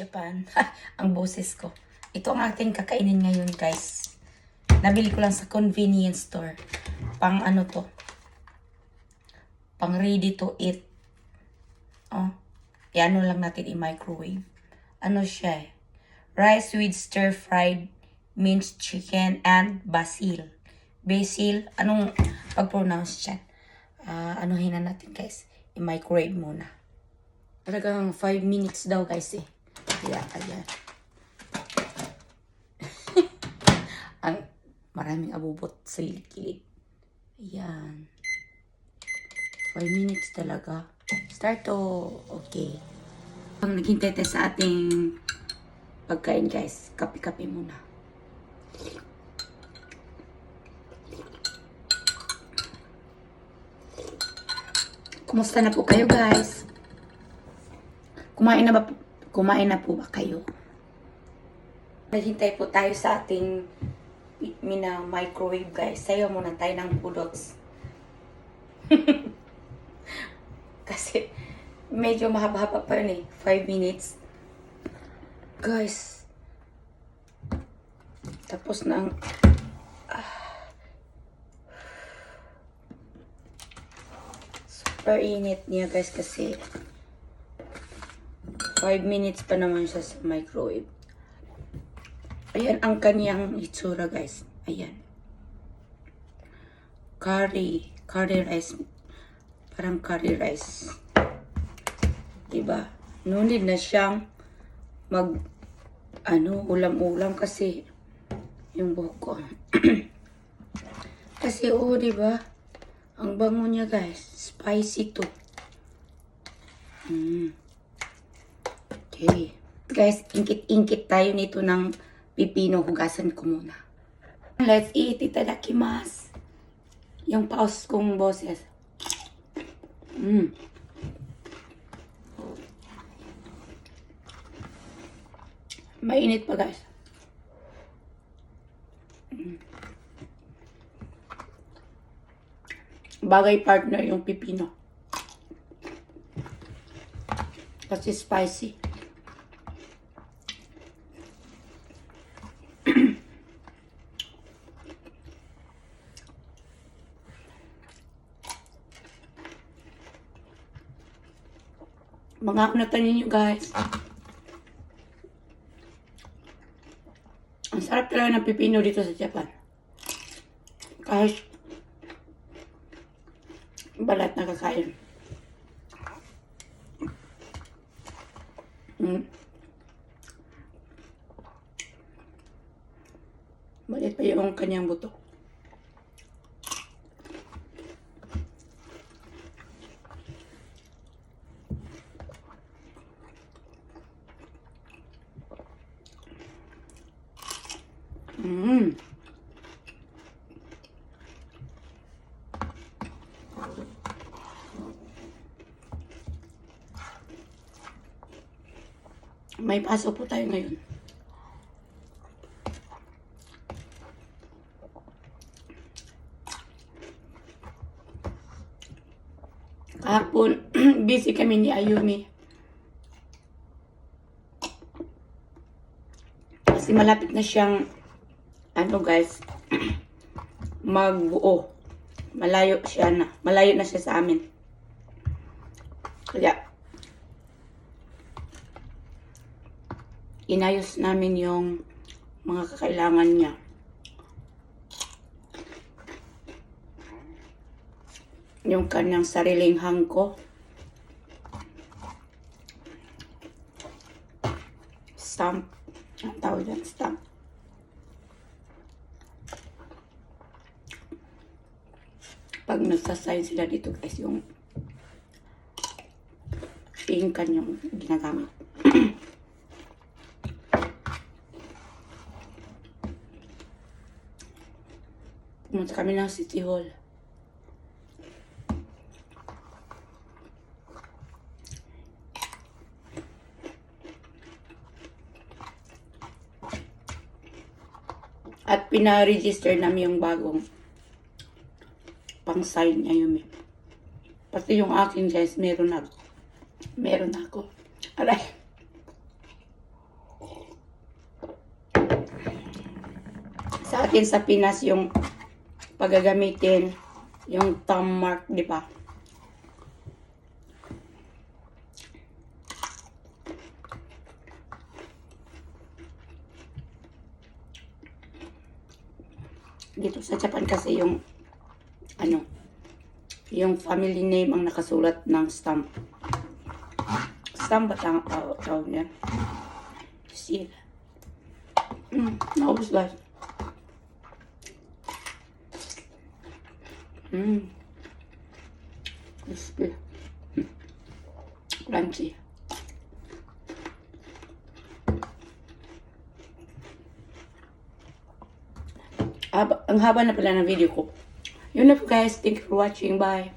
Japan. ang boses ko. Ito ang ating kakainin ngayon, guys. Nabili ko lang sa convenience store. Pang ano to? Pang ready to eat. Oh. Yan lang natin i-microwave. Ano siya eh? Rice with stir-fried minced chicken and basil. Basil, anong pag-pronounce siya? Ah, anuhin na natin guys. I-microwave muna. Talagang 5 minutes daw guys eh. Kaya, ayan. Ang maraming abubot sa kilid. Ayan. 5 minutes talaga. Start to. Okay. Pag naghintay tayo sa ating pagkain guys, kape-kape muna. Kumusta na po kayo guys? Kumain na ba po, kumain na po ba kayo? Naghintay po tayo sa ating mina microwave guys. Sayo muna tayo ng budots. Kasi medyo mahaba-haba pa yun eh. 5 minutes. Guys. Tapos na ang... Super init niya guys kasi 5 minutes pa naman siya sa microwave. Ayan ang kanyang itsura guys. Ayan. Curry. Curry rice. Parang curry rice. Diba? No need na siyang mag ano, ulam-ulam kasi yung buhok ko. kasi oo, diba? Ang bango niya guys. Spicy to. Mm. Okay. Guys, ingkit-ingkit tayo nito ng pipino. Hugasan ko muna. Let's eat. Itadakimasu. Yung pause kong boses. Mm. Mainit pa guys. Mm. Bagay partner yung pipino. Kasi spicy. Mga kunatan ninyo guys. Ang sarap talaga ng pipino dito sa Japan. Kahit balat na kakain. Mm. Balit pa yung kanyang buto. Mm. May paso po tayo ngayon. Kahapon, busy kami ni Ayumi. Kasi malapit na siyang, ano guys, magbuo. Malayo siya na. Malayo na siya sa amin. Kaya, inayos namin yung mga kakailangan niya. Yung kanyang sariling hangko. Stamp. Ang tawag yan, stamp. Pag nagsasign sila dito guys, yung yung kanyang ginagamit. Pumunta kami ng City Hall. At pina-register namin yung bagong pang sign niya yun eh. Pati yung akin guys, meron na ako. Meron na ako. Aray. Sa akin sa Pinas yung paggagamitin yung thumb mark, di ba? Dito sa Japan kasi yung ano, yung family name ang nakasulat ng stamp. Stamp ba tawag, niya? Seal. Mm, naubos guys. Mm. Crispy. Crunchy. Haba, ang haba na pala ng video ko. Yun na po guys. Thank you for watching. Bye.